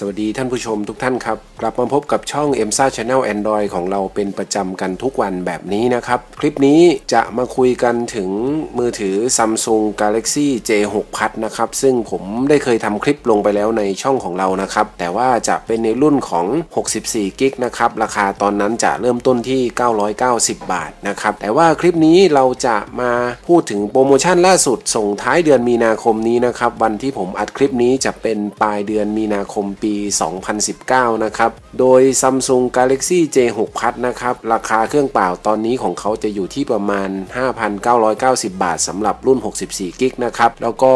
สวัสดีท่านผู้ชมทุกท่านครับ กลับมาพบกับช่อง m s a Channel Android ของเราเป็นประจำกันทุกวันแบบนี้นะครับ คลิปนี้จะมาคุยกันถึงมือถือ Samsung Galaxy J6 Plus นะครับ ซึ่งผมได้เคยทำคลิปลงไปแล้วในช่องของเรานะครับ แต่ว่าจะเป็นในรุ่นของ 64กิกนะครับ ราคาตอนนั้นจะเริ่มต้นที่ 990 บาทนะครับ แต่ว่าคลิปนี้เราจะมาพูดถึงโปรโมชั่นล่าสุดส่งท้ายเดือนมีนาคมนี้นะครับ วันที่ผมอัดคลิปนี้จะเป็นปลายเดือนมีนาคมปีี 2019 นะครับ โดย Samsung Galaxy J6 Plus นะครับ ราคาเครื่องเปล่าตอนนี้ของเขาจะอยู่ที่ประมาณ 5,990 บาทสำหรับรุ่น 64 กิกนะครับ แล้วก็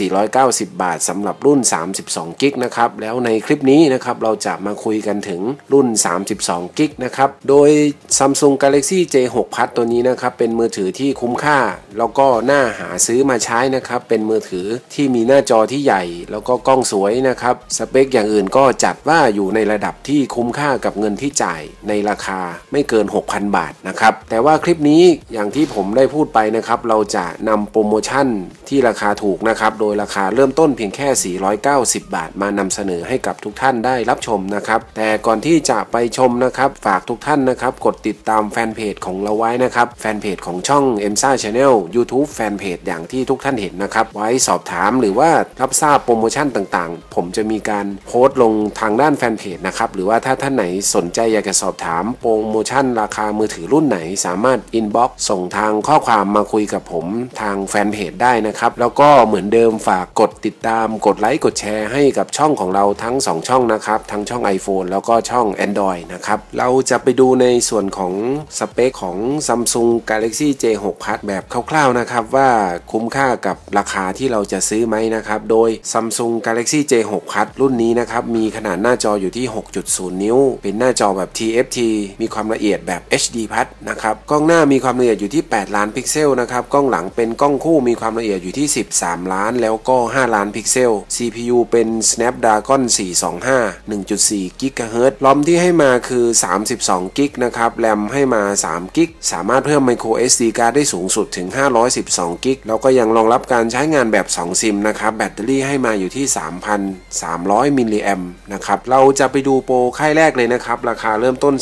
5,490 บาทสำหรับรุ่น 32 กิกนะครับ แล้วในคลิปนี้นะครับเราจะมาคุยกันถึงรุ่น 32 กิกนะครับ โดย Samsung Galaxy J6 Plus ตัวนี้นะครับเป็นมือถือที่คุ้มค่า แล้วก็น่าหาซื้อมาใช้นะครับ เป็นมือถือที่มีหน้าจอที่ใหญ่ แล้วก็กล้องสวยนะครับสเปคอย่างอื่นก็จัดว่าอยู่ในระดับที่คุ้มค่ากับเงินที่จ่ายในราคาไม่เกิน 6,000 บาทนะครับแต่ว่าคลิปนี้อย่างที่ผมได้พูดไปนะครับเราจะนำโปรโมชั่นที่ราคาถูกนะครับโดยราคาเริ่มต้นเพียงแค่ 490 บาท มานำเสนอให้กับทุกท่านได้รับชมนะครับแต่ก่อนที่จะไปชมนะครับฝากทุกท่านนะครับกดติดตามแฟนเพจของเราไว้นะครับแฟนเพจของช่อง m s a Channel YouTube แฟนเพจอย่างที่ทุกท่านเห็นนะครับไว้สอบถามหรือว่ารับทราบโปรโมชั่นต่างๆ ผมจะมีการโพสต์ลงทางด้านแฟนเพจนะครับ หรือว่าถ้าท่านไหนสนใจอยากจะสอบถามโปรโมชั่นราคามือถือรุ่นไหน สามารถอินบ็อกซ์ส่งทางข้อความมาคุยกับผมทางแฟนเพจได้นะครับ แล้วก็เหมือนเดิมฝากกดติดตาม กดไลค์กดแชร์ให้กับช่องของเราทั้ง 2 ช่องนะครับ ทั้งช่อง iPhone แล้วก็ช่อง Android นะครับ เราจะไปดูในส่วนของสเปคของ Samsung Galaxy J6 Plus แบบคร่าวๆนะครับว่าคุ้มค่ากับราคาที่เราจะซื้อไหมนะครับ โดย Samsung Galaxy J6 Plus รุ่นนี้นะครับมีขนาดหน้าจออยู่ที่ 6.0 นิ้ว เป็นหน้าจอแบบ TFT มีความละเอียดแบบ HD Plus นะครับกล้องหน้ามีความละเอียดอยู่ที่ 8 ล้านพิกเซลนะครับกล้องหลังเป็นกล้องคู่มีความละเอียดอยู่ที่ 13 ล้าน แล้วก็ 5 ล้านพิกเซล CPU เป็น Snapdragon 425 1.4 GHz ลอมที่ให้มาคือ 32กิกนะครับแรมให้มา3กิกสามารถเพิ่ม micro SD card ได้สูงสุดถึง 512กิกแล้วก็ยังรองรับการใช้งานแบบ 2 ซิมนะครับแบตเตอรี่ให้มาอยู่ที่ 3,300มิลลิแอมนะครับ เราจะไปดูโปรค่ายแรกเลยนะครับ ราคาเริ่มต้น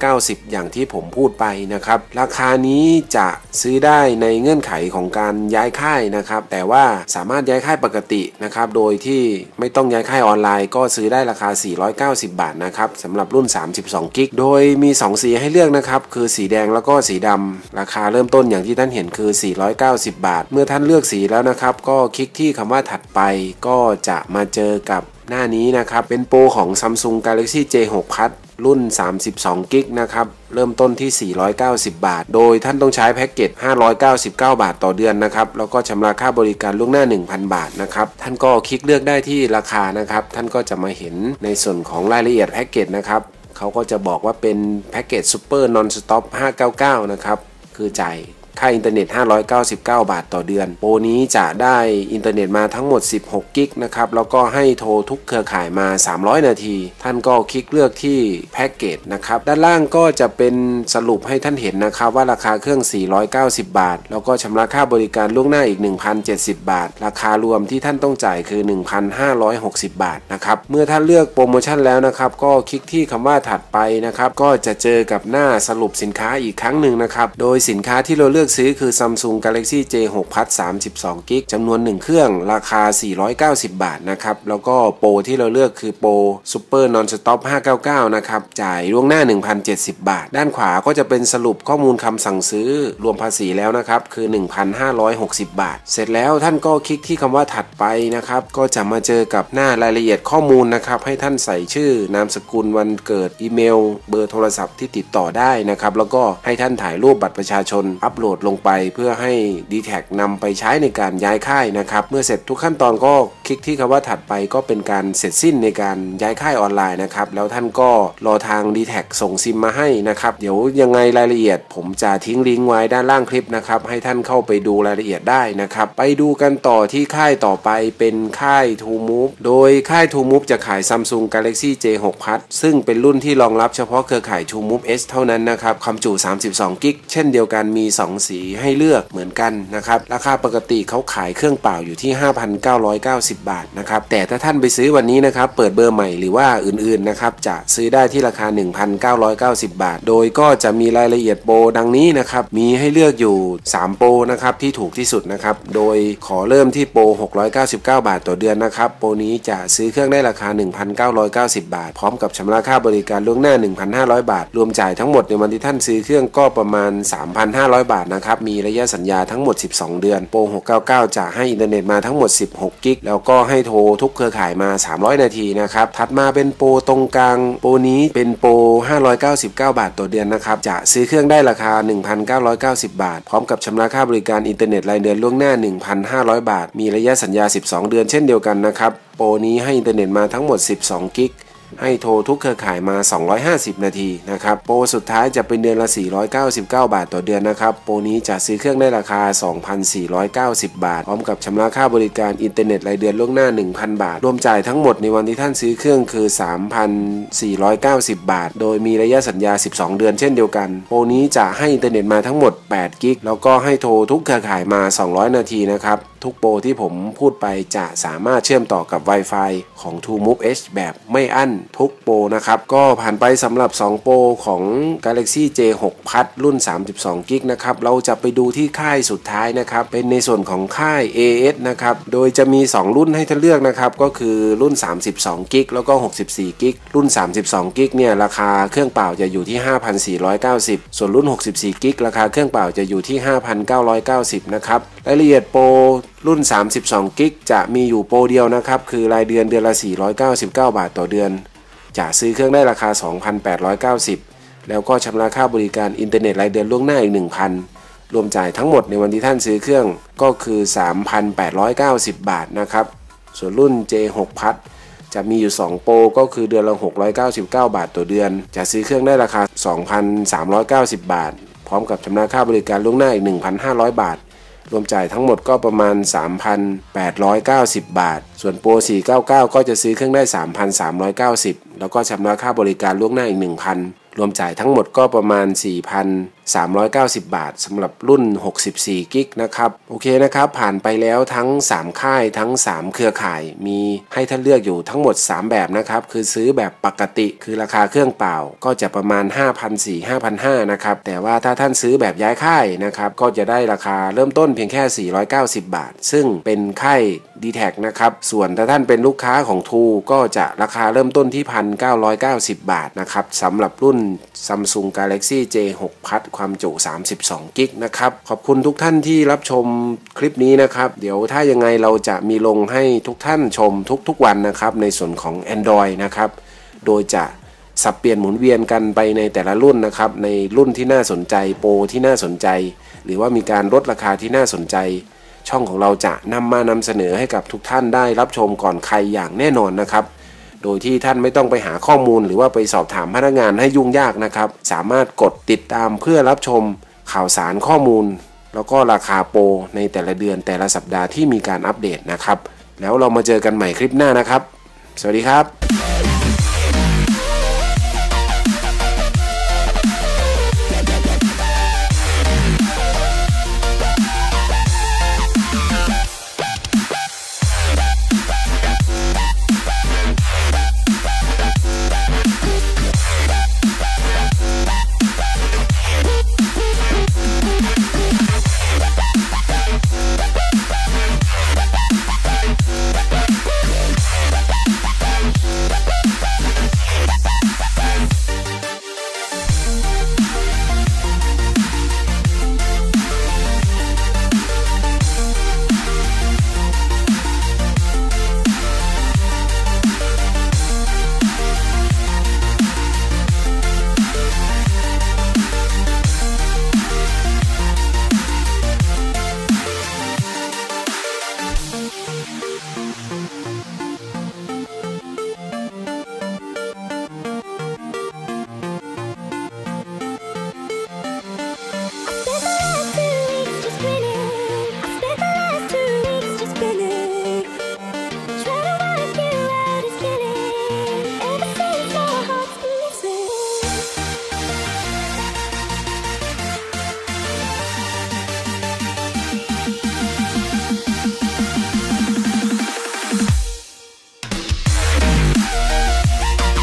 490 อย่างที่ผมพูดไปนะครับ ราคานี้จะซื้อได้ในเงื่อนไขของการย้ายค่ายนะครับ แต่ว่าสามารถย้ายค่ายปกตินะครับ โดยที่ไม่ต้องย้ายค่ายออนไลน์ ก็ซื้อได้ราคา 490 บาทนะครับสำหรับรุ่น 32 กิก โดยมี 2 สีให้เลือกนะครับ คือสีแดงแล้วก็สีดำ ราคาเริ่มต้นอย่างที่ท่านเห็นคือ 490 บาท เมื่อท่านเลือกสีแล้วนะครับ ก็คลิกที่คำว่าถัดไป ก็จะมาเจอกับ หน้านี้นะครับ เป็นโปรของ Samsung Galaxy J6 Plus รุ่น 32กิกนะครับ เริ่มต้นที่ 490 บาท โดยท่านต้องใช้แพ็กเกจ 599 บาทต่อเดือนนะครับ แล้วก็ชำระค่าบริการล่วงหน้า 1,000 บาทนะครับ ท่านก็คลิกเลือกได้ที่ราคานะครับ ท่านก็จะมาเห็นในส่วนของรายละเอียดแพ็กเกจนะครับ เขาก็จะบอกว่าเป็นแพ็กเกจซูเปอร์นอนสต็อป599 นะครับ คือจ่าย ค่าอินเทอร์เน็ต 599 บาทต่อเดือน โปรนี้จะได้อินเทอร์เน็ตมาทั้งหมด 16 กิกนะครับ แล้วก็ให้โทรทุกเครือข่ายมา 300 นาที ท่านก็คลิกเลือกที่แพ็กเกจนะครับ ด้านล่างก็จะเป็นสรุปให้ท่านเห็นนะครับว่าราคาเครื่อง 490 บาท แล้วก็ชำระค่าบริการล่วงหน้าอีก 1,070 บาท ราคารวมที่ท่านต้องจ่ายคือ 1,560 บาทนะครับ เมื่อท่านเลือกโปรโมชั่นแล้วนะครับ ก็คลิกที่คำว่าถัดไปนะครับ ก็จะเจอกับหน้าสรุปสินค้าอีกครั้งหนึ่งนะครับ โดยสินค้าที่เราเลือกซื้อคือ Samsung Galaxy J6 Plus 32กิกจำนวน 1 เครื่องราคา 490 บาทนะครับ แล้วก็โปรที่เราเลือกคือโปร Super Non Stop 599 นะครับ จ่ายล่วงหน้า 1,070 บาท ด้านขวาก็จะเป็นสรุปข้อมูลคำสั่งซื้อรวมภาษีแล้วนะครับ คือ 1,560 บาท เสร็จแล้วท่านก็คลิกที่คำว่าถัดไปนะครับ ก็จะมาเจอกับหน้ารายละเอียดข้อมูลนะครับ ให้ท่านใส่ชื่อนามสกุลวันเกิดอีเมล เบอร์โทรศัพท์ที่ติดต่อได้นะครับ แล้วก็ให้ท่านถ่ายรูปบัตรประชาชนอัปโหลดลงไปเพื่อให้ d t แทนำไปใช้ในการย้ายค่ายนะครับ เมื่อเสร็จทุกขั้นตอนก็คลิกที่คำว่าถัดไปก็เป็นการเสร็จสิ้นในการย้ายค่ายออนไลน์นะครับ แล้วท่านก็รอทาง d t แทส่งซิมมาให้นะครับ เดี๋ยวยังไงรายละเอียด ผมจะทิ้งลิงก์ไว้ด้านล่างคลิปนะครับให้ท่านเข้าไปดูรายละเอียดได้นะครับไปดูกันต่อที่ค่ายต่อไปเป็นค่าย t o Move โดยค่าย t o Move จะขาย Samsung Galaxy J6 Plus ซึ่งเป็นรุ่นที่รองรับเฉพาะเครือข่าย t o Move S เท่านั้นนะครับความจุ32กิกเช่นเดียวกันมี 2สีให้เลือกเหมือนกันนะครับราคาปกติเขาขายเครื่องเปล่าอยู่ที่ 5,990 บาทนะครับแต่ถ้าท่านไปซื้อวันนี้นะครับเปิดเบอร์ใหม่หรือว่าอื่นๆนะครับจะซื้อได้ที่ราคา 1,990 บาท โดยก็จะมีรายละเอียดโปรดังนี้นะครับมีให้เลือกอยู่ 3 โปรนะครับที่ถูกที่สุดนะครับโดยขอเริ่มที่โปร 699 บาทต่อเดือนนะครับโปรนี้จะซื้อเครื่องได้ราคา 1,990 บาท พร้อมกับชำระค่าบริการล่วงหน้า 1,500 บาท รวมจ่ายทั้งหมดในวันที่ท่านซื้อเครื่องก็ประมาณ 3,500 บาทนะครับ มีระยะสัญญาทั้งหมด 12 เดือน โปร 699 จะให้อินเทอร์เน็ตมาทั้งหมด 16 กิก แล้วก็ให้โทรทุกเครือข่ายมา 300 นาทีนะครับ ถัดมาเป็นโปรตรงกลาง โปรนี้เป็นโปร 599 บาทต่อเดือนนะครับ จะซื้อเครื่องได้ราคา 1,990 บาท พร้อมกับชำระค่าบริการอินเทอร์เน็ตรายเดือนล่วงหน้า 1,500 บาท มีระยะสัญญา 12 เดือนเช่นเดียวกันนะครับ โปรนี้ให้อินเทอร์เน็ตมาทั้งหมด 12 กิก ให้โทรทุกเครือข่ายมา 250 นาทีนะครับ โปรสุดท้ายจะเป็นเดือนละ 499 บาทต่อเดือนนะครับ โปรนี้จะซื้อเครื่องได้ราคา 2,490 บาท พร้อมกับชำระค่าบริการอินเทอร์เน็ตรายเดือนล่วงหน้า 1,000 บาท รวมจ่ายทั้งหมดในวันที่ท่านซื้อเครื่องคือ 3,490 บาท โดยมีระยะสัญญา 12 เดือนเช่นเดียวกัน โปรนี้จะให้อินเทอร์เน็ตมาทั้งหมด 8 กิก แล้วก็ให้โทรทุกเครือข่ายมา 200 นาทีนะครับทุกโปรที่ผมพูดไปจะสามารถเชื่อมต่อกับ Wi-Fi ของ True Move Edge แบบไม่อั้นทุกโปรนะครับ ก็ผ่านไปสำหรับ 2 โปรของ Galaxy J6 พัดรุ่น 32กิกนะครับ เราจะไปดูที่ค่ายสุดท้ายนะครับ เป็นในส่วนของค่าย AS นะครับ โดยจะมี 2 รุ่นให้ท่านเลือกนะครับ ก็คือรุ่น 32กิกแล้วก็ 64กิกรุ่น 32กิกเนี่ย ราคาเครื่องเปล่าจะอยู่ที่ 5,490 ส่วนรุ่น 64กิกราคาเครื่องเปล่าจะอยู่ที่ 5,990 นะครับ รายละเอียดโปรรุ่น 32 กิกจะมีอยู่โปรเดียวนะครับ คือรายเดือนเดือนละ 499 บาทต่อเดือน จะซื้อเครื่องได้ราคา 2,890 แล้วก็ชำระค่าบริการอินเทอร์เน็ตรายเดือนล่วงหน้าอีก 1,000 รวมจ่ายทั้งหมดในวันที่ท่านซื้อเครื่องก็คือ 3,890 บาทนะครับ ส่วนรุ่น J6 พัดจะมีอยู่ 2 โปรก็คือเดือนละ 699 บาทต่อเดือน จะซื้อเครื่องได้ราคา 2,390 บาท พร้อมกับชำระค่าบริการล่วงหน้าอีก 1,500 บาท รวมจ่ายทั้งหมดก็ประมาณ 3,890 บาท ส่วนโปร 499 ก็จะซื้อเครื่องได้ 3,390 แล้วก็ชำระค่าบริการล่วงหน้าอีก 1,000 รวมจ่ายทั้งหมดก็ประมาณ 4,390 บาทสำหรับรุ่น 64 กิกนะครับ โอเคนะครับ ผ่านไปแล้วทั้ง 3 ค่ายทั้ง 3 เครือข่าย มีให้ท่านเลือกอยู่ทั้งหมด 3 แบบนะครับ คือซื้อแบบปกติคือราคาเครื่องเปล่า ก็จะประมาณ 5,400 5,500นะครับ แต่ว่าถ้าท่านซื้อแบบย้ายค่ายนะครับ ก็จะได้ราคาเริ่มต้นเพียงแค่ 490 บาท ซึ่งเป็นค่าย d t แทนะครับ ส่วนถ้าท่านเป็นลูกค้าของทูก็จะราคาเริ่มต้นที่ 1,990 บาทนะครับสำหรับรุ่น Samsung Galaxy J6 Plus ความจุ 32กิกนะครับ ขอบคุณทุกท่านที่รับชมคลิปนี้นะครับ เดี๋ยวถ้ายังไงเราจะมีลงให้ทุกท่านชมทุกๆวันนะครับ ในส่วนของ Android นะครับ โดยจะสับเปลี่ยนหมุนเวียนกันไปในแต่ละรุ่นนะครับ ในรุ่นที่น่าสนใจโปรที่น่าสนใจ หรือว่ามีการลดราคาที่น่าสนใจ ช่องของเราจะนำมานำเสนอให้กับทุกท่านได้รับชมก่อนใครอย่างแน่นอนนะครับ โดยที่ท่านไม่ต้องไปหาข้อมูล หรือว่าไปสอบถามพนักงานให้ยุ่งยากนะครับ สามารถกดติดตามเพื่อรับชมข่าวสารข้อมูล แล้วก็ราคาโปรในแต่ละเดือนแต่ละสัปดาห์ที่มีการอัปเดตนะครับ แล้วเรามาเจอกันใหม่คลิปหน้านะครับ สวัสดีครับ